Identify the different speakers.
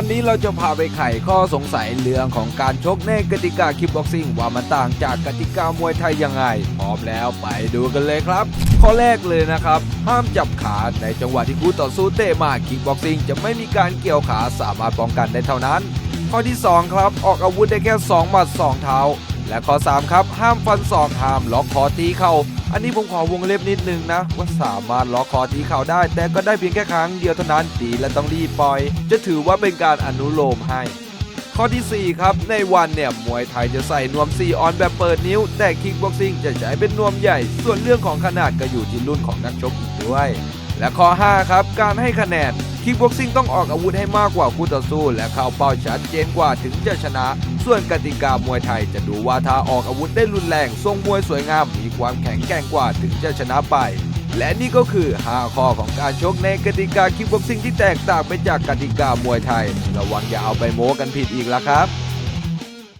Speaker 1: วันนี้เราจะพาไปไขข้อสงสัยเรื่องของการชกในกติกาคิกบ็อกซิ่งว่ามันต่างจากกติกามวยไทยยังไง พร้อมแล้วไปดูกันเลยครับ ข้อแรกเลยนะครับ ห้ามจับขาในจังหวะที่คู่ต่อสู้เตะมาคิกบ็อกซิ่งจะไม่มีการเกี่ยวขาสามารถป้องกันได้เท่านั้น ข้อที่ 2 ครับ ออกอาวุธได้แค่2หมัด2เท้า และข้อ 3 ครับ ห้ามฟันศอกห้ามล็อกคอตีเข่า อันนี้ผมขอวงเล็บนิดนึงนะ ว่าสามารถล็อกคอตีเข่าได้ แต่ก็ได้เพียงแค่ครั้งเดียวเท่านั้นตีและต้องรีบปล่อย จะถือว่าเป็นการอนุโลมให้ ข้อทีสี่ 4 ครับ ในวันเนี่ย มวยไทยจะใส่นวม4ออนแบบเปิดนิ้ว แต่คิกบ็อกซิ่งจะใช้เป็นนวมใหญ่ ส่วนเรื่องของขนาดก็อยู่ที่รุ่นของนักชกอีกด้วย และข้อ 5 ครับ การให้คะแนนคิกบ็อกซิ่งต้องออกอาวุธให้มากกว่าคู่ต่อสู้ และเข้าเป้าชัดเจนกว่าถึงจะชนะ ส่วนกติกามวยไทยจะดูว่าถ้าออกอาวุธได้รุนแรงทรงมวยสวยงามมีความแข็งแกร่งกว่าถึงจะชนะไป และนี่ก็คือ 5 ข้อของการชกในกติกาคิกบ็อกซิ่งที่แตกต่างไปจากกติกามวยไทย ระวังอย่าเอาไปโม้กันผิดอีกแล้วครับ